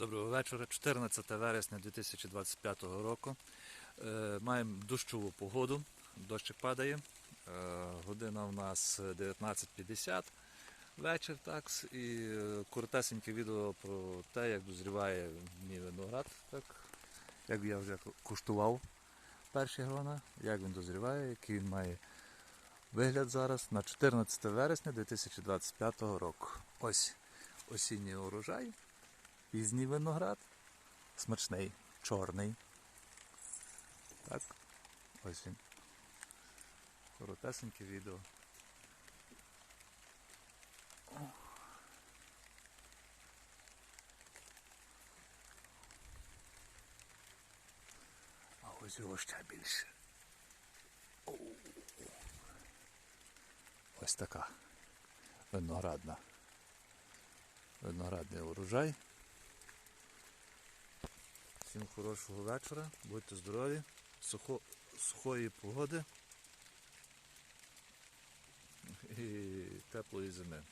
Доброго вечора. 14 вересня 2025 року. Е, Маємо дощову погоду. Дощик падає. Е, Година у нас 19.50 вечір. Так, і е, коротесеньке відео про те, як дозріває мій виноград. Так, як я вже куштував перші грона, як він дозріває, який він має вигляд зараз на 14 вересня 2025 року. Ось осінній урожай. Пізній виноград. Смачний, чорний. Так. Ось він. Коротесеньке відео. А ось його ще більше. Ось така виноградна. Виноградний урожай. Всім хорошого вечора, будьте здорові, сухо, сухої погоди. І теплої зими.